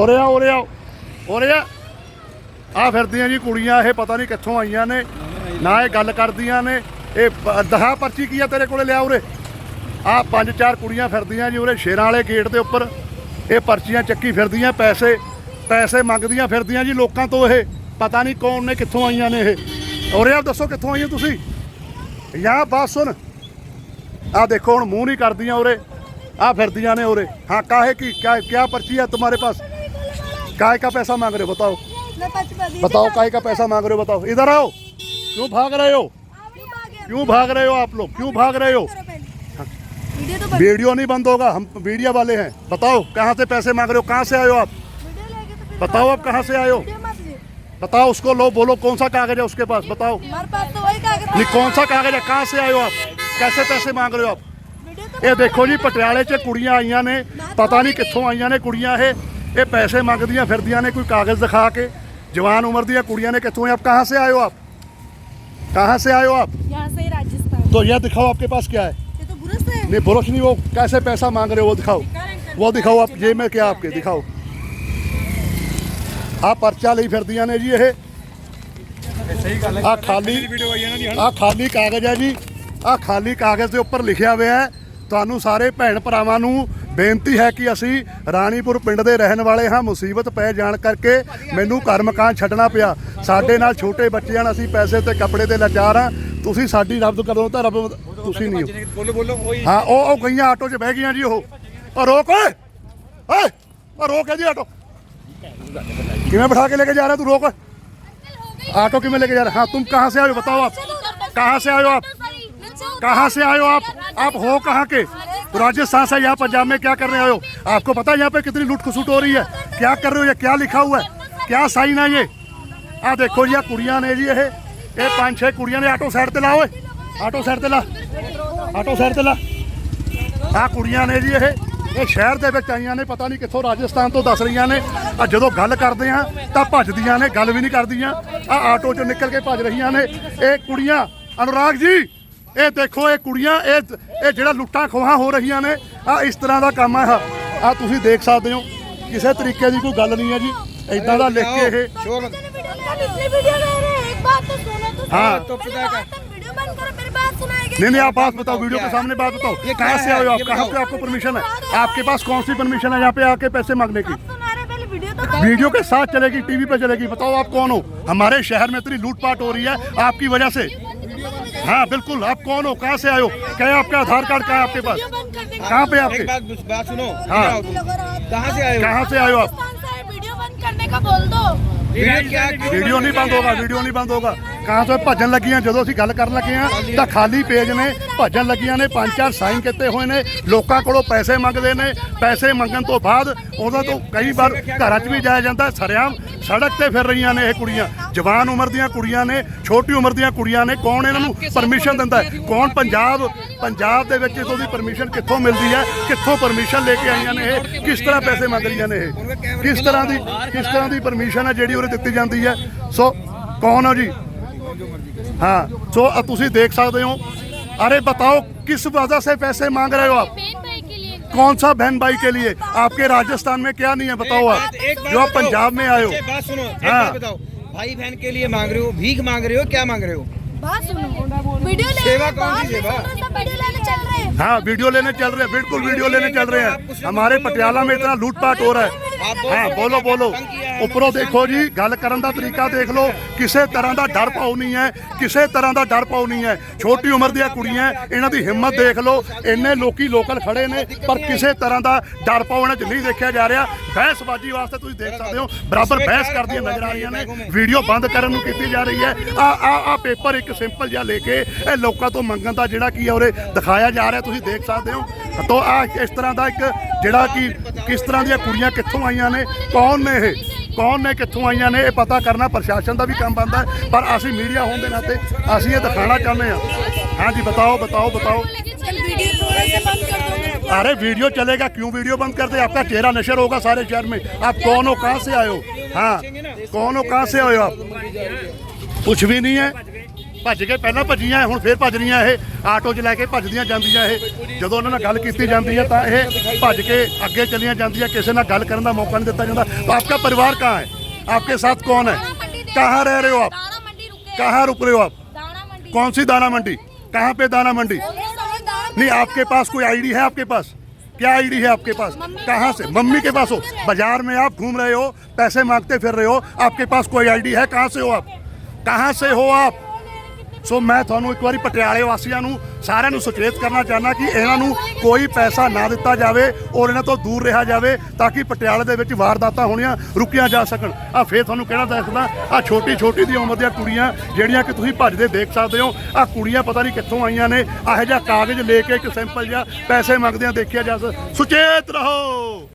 ਉਰੇ ਆ ਉਰੇ ਆ ਉਰੇ ਆ। ਆ ਫਿਰਦੀਆਂ ਜੀ ਕੁੜੀਆਂ, ਇਹ ਪਤਾ ਨਹੀਂ ਕਿੱਥੋਂ ਆਈਆਂ ਨੇ, ਨਾ ਇਹ ਗੱਲ ਕਰਦੀਆਂ ਨੇ। ਇਹ ਦਹਾ ਪਰਚੀ ਕੀ ਆ ਤੇਰੇ ਕੋਲੇ ਲਿਆ ਉਰੇ? ਆ ਪੰਜ ਚਾਰ ਕੁੜੀਆਂ ਫਿਰਦੀਆਂ ਜੀ ਉਰੇ ਸ਼ੇਰਾਂ ਵਾਲੇ ਗੇਟ ਦੇ ਉੱਪਰ। ਇਹ ਪਰਚੀਆਂ ਚੱਕੀ ਫਿਰਦੀਆਂ, ਪੈਸੇ ਪੈਸੇ ਮੰਗਦੀਆਂ ਫਿਰਦੀਆਂ ਜੀ ਲੋਕਾਂ ਤੋਂ ਇਹ। ਪਤਾ ਨਹੀਂ ਕੌਣ ਨੇ, ਕਿੱਥੋਂ ਆਈਆਂ ਨੇ ਇਹ। ਉਰੇ ਆ, ਦੱਸੋ ਕਿੱਥੋਂ ਆਈਆਂ ਤੁਸੀਂ? ਯਾ ਬਾਤ ਸੁਣ। ਆ ਦੇਖੋ ਹੁਣ ਮੂੰਹ ਨਹੀਂ ਕਰਦੀਆਂ ਉਰੇ। ਆ ਫਿਰਦੀਆਂ ਨੇ ਉਰੇ। ਹਾਂ, ਕਾਹੇ ਕੀ ਕਿਆ ਕਿਆ ਪਰਚੀ ਆ ਤੁਹਾਡੇ ਪਾਸ? काय का पैसा मांग रहे हो, बताओ। बताओ काय का पैसा मांग रहे हो, बताओ। इधर आओ। क्यों भाग रहे हो? क्यों भाग रहे हो आप लोग? क्यों भाग रहे हो? वीडियो नहीं बंद होगा, हम मीडिया वाले हैं। बताओ, कहाँ से पैसे मांग रहे हो? कहाँ से आयो आप? बताओ आप कहाँ से आयो बताओ उसको लो, बोलो कौन सा कागज़ है उसके पास, बताओ। नहीं, कौन सा कागज़ है? कहाँ से आए हो आप? कैसे पैसे मांग रहे हो आप? ये देखो जी, पटियाले से कुड़ियाँ आईया ने, पता नहीं कितों आईया ने कुड़ियाँ है। ਇਹ ਇਹ ਪੈਸੇ ਮੰਗਦੀਆਂ ਫਿਰਦੀਆਂ ਨੇ ਕੋਈ ਕਾਗਜ਼ ਦਿਖਾ ਕੇ ਜਵਾਨ ਉਮਰ ਦੀਆਂ ਕੁੜੀਆਂ ਨੇ ਕਿੱਥੋਂ ਆਪ कहाँ से आए हो आप कहाँ से आए हो आप यहाँ से ही राजस्थान तो यह दिखाओ आपके पास क्या है ये तो बुरस है नहीं बुरश नहीं वो कैसे पैसा मांग रहे हो वो दिखाओ वो दिखाओ आप जेब में क्या आपके दिखाओ ਆ ਪਰਚਾ ਲਈ ਫਿਰਦੀਆਂ ਨੇ ਜੀ ਇਹ ਆ ਖਾਲੀ ਆ ਖਾਲੀ ਕਾਗਜ਼ ਹੈ ਜੀ ਆ ਖਾਲੀ ਕਾਗਜ਼ ਦੇ ਉੱਪਰ ਲਿਖਿਆ ਹੋਇਆ ਹੈ ਤੁਹਾਨੂੰ ਸਾਰੇ ਭੈਣ ਭਰਾਵਾਂ ਨੂੰ ਬੇਨਤੀ ਹੈ ਕਿ ਅਸੀਂ ਰਾਣੀਪੁਰ ਪਿੰਡ ਦੇ ਰਹਿਣ ਵਾਲੇ ਹਾਂ ਮੁਸੀਬਤ ਪੈ ਜਾਣ ਕਰਕੇ ਮੈਨੂੰ ਘਰ ਮਕਾਨ ਛੱਡਣਾ ਪਿਆ ਸਾਡੇ ਨਾਲ ਛੋਟੇ ਬੱਚੇ ਹਨ ਅਸੀਂ ਪੈਸੇ ਤੇ ਕੱਪੜੇ ਤੇ ਲਾਚਾਰ ਹਾਂ ਤੁਸੀਂ ਸਾਡੀ ਰੱਬ ਕਰੋ ਤਾਂ ਰੱਬ ਤੁਸੀਂ ਨਹੀਂ ਹੋ ਬੋਲੋ ਬੋਲੋ ਉਹੀ ਹਾਂ ਉਹ ਉਹ ਗਈਆਂ ਆਟੋ 'ਚ ਬਹਿ ਗਈਆਂ ਜੀ ਉਹ ਉਹ ਰੋਕ ਓਏ ਓਏ ਉਹ ਰੋਕ ਜੀ ਆਟੋ ਕਿਵੇਂ ਬਿਠਾ ਕੇ ਲੈ ਕੇ ਜਾ रहा तू रोक ऑटो किमें लेके जा रहा हाँ तुम कहाँ से आए हो बताओ आप कहाँ से आए हो आप कहाँ से आए हो आप आप हो कहाँ के तो राजस्थान से यहाँ पंजाब में क्या करने आए हो आपको पता है यहाँ पे कितनी लूट खसुट हो रही है क्या कर रहे हो ये क्या लिखा हुआ है क्या साइन है ये ਆ ਦੇਖੋ ਜੀ ਆ ਕੁੜੀਆਂ ਨੇ ਜੀ ਇਹ ਇਹ ਪੰਜ ਛੇ ਕੁੜੀਆਂ ਨੇ ਆਟੋ ਸਾਈਡ ਤੇ ਲਾ ਓਏ ਆਟੋ ਸਾਈਡ ਤੇ ਲਾ ਆਟੋ ਸਾਈਡ ਤੇ ਲਾ ਆ ਕੁੜੀਆਂ ਨੇ ਜੀ ਇਹ ਇਹ ਸ਼ਹਿਰ ਦੇ ਵਿੱਚ ਆਈਆਂ ਨੇ ਪਤਾ ਨਹੀਂ ਕਿੱਥੋਂ ਰਾਜਸਥਾਨ ਤੋਂ ਦੱਸ ਰਹੀਆਂ ਨੇ ਆ ਜਦੋਂ ਗੱਲ ਕਰਦੇ ਆ ਤਾਂ ਭੱਜਦੀਆਂ ਨੇ ਗੱਲ ਵੀ ਨਹੀਂ ਕਰਦੀਆਂ ਆ ਆਟੋ ਚੋਂ ਨਿਕਲ ਕੇ ਭੱਜ ਰਹੀਆਂ ਨੇ ਇਹ ਕੁੜੀਆਂ ਅਨੁਰਾਗ ਜੀ ਇਹ ਦੇਖੋ ਇਹ ਕੁੜੀਆਂ ਇਹ ਇਹ ਜਿਹੜਾ ਲੁੱਟਾਂ ਖੋਹਾਂ ਹੋ ਰਹੀਆਂ ਨੇ ਆ ਇਸ ਤਰ੍ਹਾਂ ਦਾ ਕੰਮ ਆ ਆ ਤੁਸੀਂ ਦੇਖ ਸਕਦੇ ਹੋ ਕਿਸੇ ਤਰੀਕੇ ਦੀ ਕੋਈ ਗੱਲ ਨਹੀਂ ਹੈ ਜੀ ਇਦਾਂ ਦਾ ਲਿਖ ਕੇ ਇਹ शोर इतनी वीडियो ले रहे हैं एक बात तो सुनो तो हाँ। तो पता है क्या? वीडियो बंद करो मेरी बात सुनाएंगे नहीं नहीं आप बात बताओ वीडियो के सामने बात बताओ ये कहाँ क्या से है? आए हो आप ये कहाँ बताओ। पे आपको परमिशन है आपके पास कौन सी परमिशन है यहाँ पे आके पैसे मांगने की आप सुना रहे पहले वीडियो तो वीडियो के साथ चलेगी टीवी पे चलेगी बताओ आप कौन हो हमारे शहर में इतनी लूटपाट हो रही है आपकी वजह से हाँ बिल्कुल आप कौन हो कहाँ से आए हो क्या है आपका आधार कार्ड कहाँ है आपके पास वीडियो बंद करने कहाँ पे एक आपके बात बात सुनो हाँ। इधर आओ तुम। कहाँ से आए हो कहाँ से आए हो आप राजस्थान से है, वीडियो बंद करने का बोल दो वीडियो क्या ਵੀਡੀਓ ਨਹੀਂ ਬੰਦ ਹੋਗਾ ਵੀਡੀਓ ਨਹੀਂ ਬੰਦ ਹੋਗਾ ਕਹਾਂ ਤੋਂ ਇਹ ਭੱਜਣ ਲੱਗੀਆਂ ਜਦੋਂ ਅਸੀਂ ਗੱਲ ਕਰਨ ਲੱਗੇ ਆ ਤਾਂ ਖਾਲੀ ਪੇਜ ਨੇ ਭੱਜਣ ਲੱਗੀਆਂ ਨੇ ਪੰਜ ਚਾਰ ਸਾਈਨ ਕੀਤੇ ਹੋਏ ਨੇ ਲੋਕਾਂ ਕੋਲੋਂ ਪੈਸੇ ਮੰਗਦੇ ਨੇ ਪੈਸੇ ਮੰਗਣ ਤੋਂ ਬਾਅਦ ਉਹਨਾਂ ਤੋਂ ਕਈ ਵਾਰ ਘਰਾਂ 'ਚ ਵੀ ਜਾਇਆ ਜਾਂਦਾ ਸਰਿਆਮ ਸੜਕ ਤੇ ਫਿਰ ਰਹੀਆਂ ਨੇ ਇਹ ਕੁੜੀਆਂ ਜਵਾਨ ਉਮਰ ਦੀਆਂ ਕੁੜੀਆਂ ਨੇ ਛੋਟੀ ਉਮਰ ਦੀਆਂ ਕੁੜੀਆਂ ਨੇ ਕੌਣ ਇਹਨਾਂ ਨੂੰ ਪਰਮਿਸ਼ਨ ਦਿੰਦਾ ਹੈ ਕੌਣ ਪੰਜਾਬ ਪੰਜਾਬ ਦੇ ਵਿੱਚ ਇਸੋ ਦੀ ਪਰਮਿਸ਼ਨ ਕਿੱਥੋਂ ਮਿਲਦੀ ਹੈ ਕਿੱਥੋਂ ਪਰਮਿਸ਼ਨ ਲੈ ਕੇ ਆਈਆਂ ਨੇ ਇਹ ਕਿਸ ਤਰ੍ਹਾਂ ਪੈਸੇ ਮੰਗ ਰਹੀਆਂ ਨੇ ਇਹ ਕਿਸ ਤਰ੍ਹਾਂ ਦੀ ਕਿਸ ਤਰ੍ਹਾਂ ਦੀ ਪਰਮਿਸ਼ਨ ਹੈ ਜਿਹੜੀ ਉਰੇ ਦਿੱਤੀ ਜਾਂਦੀ ਹੈ ਸੋ ਕੌਣ ਹੋ ਜੀ हाँ सो अब ਤੁਸੀਂ ਦੇਖ ਸਕਦੇ ਹੋ अरे बताओ किस वजह से पैसे मांग रहे हो आप बहन भाई के लिए कौन सा बहन भाई के लिए आपके राजस्थान में क्या नहीं है बताओ बात- आप एक बात जो आप बताओ। पंजाब में आए हो एक बात सुनो एक हाँ। बात बताओ भाई बहन के लिए मांग रहे हो भीख मांग रहे हो क्या मांग रहे हो बात सुनो वीडियो ले सेवा रहे हैं, कौन बात सी सेवा? सुनो, सब वीडियो लेने चल रहे हैं हाँ वीडियो लेने चल रहे हैं बिल्कुल वीडियो लेने चल रहे हैं हमारे पटियाला में इतना लूटपाट हो रहा है हाँ बोलो बोलो ਉੱਪਰੋਂ ਦੇਖੋ ਜੀ ਗੱਲ ਕਰਨ ਦਾ ਤਰੀਕਾ ਦੇਖ ਲਓ ਕਿਸੇ ਤਰ੍ਹਾਂ ਦਾ ਡਰ ਪਾਉ ਨਹੀਂ ਹੈ ਕਿਸੇ ਤਰ੍ਹਾਂ ਦਾ ਡਰ ਪਾਉ ਨਹੀਂ ਹੈ ਛੋਟੀ ਉਮਰ ਦੀਆਂ ਕੁੜੀਆਂ ਇਹਨਾਂ ਦੀ ਹਿੰਮਤ ਦੇਖ ਲਓ ਇੰਨੇ ਲੋਕੀ ਲੋਕਲ ਖੜੇ ਨੇ ਪਰ ਕਿਸੇ ਤਰ੍ਹਾਂ ਦਾ ਡਰ ਪਾਉ ਇਹਨਾਂ 'ਚ ਨਹੀਂ ਦੇਖਿਆ ਜਾ ਰਿਹਾ ਬਹਿਸਬਾਜ਼ੀ ਵਾਸਤੇ ਤੁਸੀਂ ਦੇਖ ਸਕਦੇ ਹੋ ਬਰਾਬਰ ਬਹਿਸ ਕਰਦੀਆਂ ਨਜ਼ਰ ਆ ਰਹੀਆਂ ਨੇ ਵੀਡੀਓ ਬੰਦ ਕਰਨ ਨੂੰ ਕੀਤੀ ਜਾ ਰਹੀ ਹੈ ਆ ਆ ਆ ਪੇਪਰ ਇੱਕ ਸਿੰਪਲ ਜਿਹਾ ਲੈ ਕੇ ਇਹ ਲੋਕਾਂ ਤੋਂ ਮੰਗਣ ਦਾ ਜਿਹੜਾ ਕੀ ਹੈ ਉਰੇ ਦਿਖਾਇਆ ਜਾ ਰਿਹਾ ਤੁਸੀਂ ਦੇਖ ਸਕਦੇ ਹੋ ਤੋਂ ਆ ਇਸ ਤਰ੍ਹਾਂ ਦਾ ਇੱਕ ਜਿਹੜਾ ਕਿ ਕਿਸ ਤਰ੍ਹਾਂ ਦੀਆਂ ਕੁੜੀਆਂ ਕਿੱਥੋਂ ਆਈਆਂ ਨੇ ਕੌਣ ਨੇ ਇਹ ਕੌਣ ਨੇ ਕਿੱਥੋਂ ਆਈਆਂ ਨੇ ਇਹ ਪਤਾ ਕਰਨਾ ਪ੍ਰਸ਼ਾਸਨ ਦਾ ਵੀ ਕੰਮ ਬਣਦਾ ਹੈ ਪਰ ਅਸੀਂ ਮੀਡੀਆ ਹੋਣ ਦੇ ਨਾਤੇ ਅਸੀਂ ਇਹ ਦਿਖਾਣਾ ਚਾਹੁੰਦੇ ਹਾਂ ਹਾਂਜੀ ਬਤਾਓ ਬਤਾਓ बताओ चल वीडियो थोड़ा सा बंद कर दो अरे वीडियो चलेगा क्यों वीडियो बंद कर दे आपका चेहरा नशर होगा सारे शहर में आप कौन हो कहाँ से आए हो हाँ कौन हो कहाँ से आए हो आप कुछ भी नहीं है ਭੱਜ ਕੇ ਪਹਿਲਾਂ ਭੱਜੀਆਂ ਹੁਣ ਫੇਰ ਭੱਜ ਰਹੀਆਂ ਇਹ ਆਟੋ 'ਚ ਲੈ ਕੇ ਭੱਜਦੀਆਂ ਜਾਂਦੀਆਂ ਇਹ ਜਦੋਂ ਉਹਨਾਂ ਨਾਲ ਗੱਲ ਕੀਤੀ ਜਾਂਦੀ ਹੈ ਤਾਂ ਇਹ ਭੱਜ ਕੇ ਅੱਗੇ ਚਲੀਆਂ ਜਾਂਦੀਆਂ ਕਿਸੇ ਨਾਲ ਗੱਲ ਕਰਨ ਦਾ ਮੌਕਾ ਨਹੀਂ ਦਿੱਤਾ ਜਾਂਦਾ ਆਪਕਾ ਪਰਿਵਾਰ ਕਹਾਂ ਹੈ आपके साथ कौन है कहाँ रह रहे हो आप कहाँ रुक रहे हो आप कौन सी दाना मंडी कहाँ पे दाना मंडी नहीं आपके पास कोई आईडी है आपके पास क्या आईडी है आपके पास कहाँ से मम्मी के पास हो बाजार में आप घूम रहे हो पैसे मांगते फिर रहे हो आपके पास कोई आईडी है कहाँ से हो आप कहाँ से हो आप ਸੋ ਮੈਂ ਤੁਹਾਨੂੰ ਇੱਕ ਵਾਰੀ ਪਟਿਆਲੇ ਵਾਸੀਆਂ ਨੂੰ ਸਾਰਿਆਂ ਨੂੰ ਸੁਚੇਤ ਕਰਨਾ ਚਾਹੁੰਦਾ ਕਿ ਇਹਨਾਂ ਨੂੰ ਕੋਈ ਪੈਸਾ ਨਾ ਦਿੱਤਾ ਜਾਵੇ ਔਰ ਇਹਨਾਂ ਤੋਂ ਦੂਰ ਰਿਹਾ ਜਾਵੇ ਤਾਂ ਕਿ ਪਟਿਆਲੇ ਦੇ ਵਿੱਚ ਵਾਰਦਾਤਾਂ ਹੋਣੀਆਂ ਰੁਕੀਆਂ ਜਾ ਸਕਣ। ਆ ਫੇਰ ਤੁਹਾਨੂੰ ਕਹਿਣਾ ਦੱਸਦਾ ਆ ਛੋਟੀ ਛੋਟੀ ਦੀ ਉਮਰ ਦੀਆਂ ਕੁੜੀਆਂ ਜਿਹੜੀਆਂ ਕਿ ਤੁਸੀਂ ਭੱਜਦੇ ਦੇਖ ਸਕਦੇ ਹੋ ਆ ਕੁੜੀਆਂ ਪਤਾ ਨਹੀਂ ਕਿੱਥੋਂ ਆਈਆਂ ਨੇ ਇਹੋ ਜਿਹਾ ਕਾਗਜ਼ ਲੈ ਕੇ ਇੱਕ ਸਿੰਪਲ ਜਿਹਾ ਪੈਸੇ ਮੰਗਦਿਆਂ ਦੇਖਿਆ ਜਾ ਸੁਚੇਤ ਰਹੋ।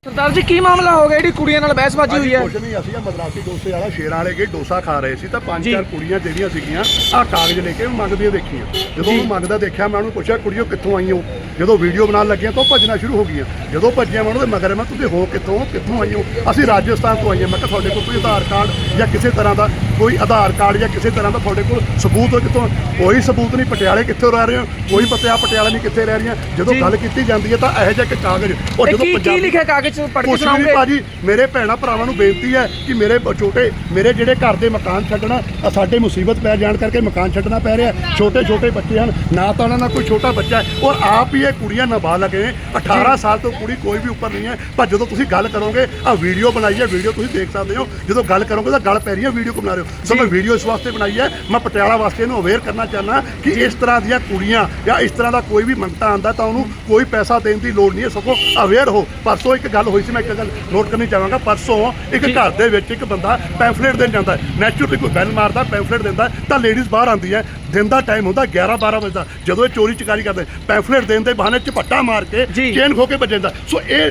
ਸਰਦਾਰ ਜੀ ਕੀ ਮਾਮਲਾ ਹੋ ਗਿਆ? ਜਿਹੜੀ ਕੁੜੀਆਂ ਨਾਲ ਬਹਿਸਬਾਜ਼ੀ ਹੋਈ ਹੈ। ਕੁਝ ਨਹੀਂ ਅਸੀਂ ਆ ਮਦਰਾਸੀ ਡੋਸੇ ਵਾਲਾ ਸ਼ੇਰਾਂ ਵਾਲੇ ਗਏ ਡੋਸਾ ਖਾ ਰਹੇ ਸੀ ਤਾਂ ਪੰਜ ਚਾਰ ਕੁੜੀਆਂ ਜਿਹੜੀਆਂ ਸੀਗੀਆਂ ਆ ਕਾਗਜ਼ ਲੈ ਕੇ ਮੰਗਦੀਆਂ ਦੇਖੀਆਂ। ਜਦੋਂ ਉਹ ਮੰਗਦਾ ਦੇਖਿਆ ਮੈਂ ਉਹਨੂੰ ਪੁੱਛਿਆ, ਕੁੜੀਓ, ਕਿੱਥੋਂ ਆਈ ਹੋ ਜਦੋਂ ਵੀਡੀਓ ਬਣਾਉਣ ਲੱਗੀਆਂ ਤਾਂ ਉਹ ਭੱਜਣਾ ਸ਼ੁਰੂ ਹੋ ਗਈਆਂ। ਜਦੋਂ ਭੱਜੀਆਂ ਮੈਂ ਉਹਨਾਂ ਦੇ ਮਗਰ, ਮੈਂ ਤੁਸੀਂ ਹੋ ਕਿੱਥੋਂ? ਕਿੱਥੋਂ ਆਈ ਹੋ ਅਸੀਂ ਰਾਜਸਥਾਨ ਤੋਂ ਆਈਆਂ ਮੈਂ ਕਿਹਾ, ਤੁਹਾਡੇ ਕੋਲ ਕੋਈ ਆਧਾਰ ਕਾਰਡ ਜਾਂ ਕਿਸੇ ਤਰ੍ਹਾਂ ਦਾ ਕੋਈ ਆਧਾਰ ਕਾਰਡ ਜਾਂ ਕਿਸੇ ਤਰ੍ਹਾਂ ਦਾ ਤੁਹਾਡੇ ਕੋਲ ਸਬੂਤ ਹੋ ਕਿੱਥੋਂ ਕੋਈ ਸਬੂਤ ਨਹੀਂ ਪਟਿਆਲੇ ਕਿੱਥੋਂ ਰਹਿ ਰਹੇ ਹੋ? ਕੋਈ ਪਤਾ ਪਟਿਆਲਾ ਨਹੀਂ ਕਿੱਥੇ ਰਹਿ ਰਹੀਆਂ? ਜਦੋਂ। ਗੱਲ ਕੀਤੀ ਜਾਂਦੀ ਹੈ ਤਾਂ ਇਹੋ ਜਿਹਾ ਇੱਕ ਕਾਗਜ਼। ਉਹ ਇਹ ਕੀ ਕੀ ਲਿਖਿਆ ਕਾਗਜ਼ ਪੜ੍ਹ ਕੇ ਸੁਣਾਓਗੇ? ਭਾਜੀ ਮੇਰੇ ਭੈਣਾ ਭਰਾਵਾਂ ਨੂੰ ਬੇਨਤੀ ਹੈ ਕਿ ਮੇਰੇ ਛੋਟੇ ਮੇਰੇ ਜਿਹੜੇ ਘਰ ਦੇ ਮਕਾਨ ਛੱਡਣਾ ਸਾਡੇ ਮੁਸੀਬਤ ਪੈ ਜਾਣ ਕਰਕੇ ਮਕਾਨ ਛੱਡਣਾ ਪੈ ਰਿਹਾ ਛੋਟੇ ਛੋਟੇ ਬੱਚੇ ਹਨ ਨਾ ਤਾਂ ਉਹਨਾਂ ਨਾਲ ਕੋਈ ਛੋਟਾ ਬੱਚਾ ਹੈ। ਔਰ ਆਪ ਹੀ ਇਹ ਕੁੜੀਆਂ ਨਾਬਾਲਗ ਨੇ 18 ਸਾਲ ਤੋਂ ਕੁੜੀ ਕੋਈ ਵੀ ਉੱਪਰ ਨਹੀਂ ਹੈ। ਪਰ ਜਦੋਂ ਤੁਸੀਂ ਗੱਲ ਕਰੋਗੇ ਆ ਵੀਡੀਓ ਬਣਾਈ ਹੈ ਵੀਡੀਓ ਤੁਸੀਂ ਦੇਖ ਸਕਦੇ ਹੋ। ਜਦੋਂ ਗੱਲ ਕਰੋਗੇ ਤਾਂ ਗੱਲ ਪੈ ਰਹੀ ਹੈ ਵੀਡੀਓ ਕੋ ਬਣਾ ਰਹੇ ਹੋ ਸੋ ਮੈਂ ਵੀਡੀਓ ਇਸ ਵਾਸਤੇ ਬਣਾਈ ਹੈ। ਮੈਂ ਪਟਿਆਲਾ ਵਾਸਤੇ ਇਹਨੂੰ ਅਵੇਅਰ ਕਰਨਾ ਚਾਹੁੰਦਾ ਕਿ ਇਸ ਤਰ੍ਹਾਂ ਦੀਆਂ ਕੁੜੀਆਂ ਜਾਂ ਇਸ ਤਰ੍ਹਾਂ ਦਾ ਕੋਈ ਵੀ ਮੰਗਤਾ ਆਂਦਾ ਤਾਂ ਉਹਨੂੰ ਕੋਈ ਪੈਸਾ ਦੇਣ ਦੀ ਲੋੜ ਨਹੀਂ ਹੈ। ਸਗੋਂ ਅਵੇਅਰ ਹੋ। ਪਰਸੋਂ ਇੱਕ ਗੱਲ ਹੋਈ ਸੀ ਮੈਂ ਇੱਕ ਗੱਲ ਨੋਟ ਕਰਨੀ ਚਾਹਾਂਗਾ। ਪਰਸੋਂ ਇੱਕ ਘਰ ਦੇ ਵਿੱਚ ਇੱਕ ਬੰਦਾ ਪੈਂਫਲੇਟ ਦੇਣ ਜਾਂਦਾ ਨੈਚੁਰਲੀ ਕੋਈ ਬੈਲ ਮਾਰਦਾ ਪੈਂਫਲੇਟ ਦਿੰਦਾ ਤਾਂ ਲੇਡੀਜ਼ ਬਾਹਰ ਆਉਂਦੀ ਹੈ। ਦਿਨ ਦਾ ਟਾਈਮ ਹੁੰਦਾ 11 12 ਵਜੇ ਦਾ। ਜਦੋਂ ਇਹ ਚੋਰੀ ਚਕਾਰੀ ਕਰਦੇ ਪੈਂਫਲੇਟ ਦੇਣ ਦੇ ਬਹਾਨੇ ਝਪੱਟਾ ਮਾਰ ਕੇ। ਚੇਨ ਖੋ ਕੇ ਭੱਜ ਜਾਂਦਾ। ਸੋ ਇਹ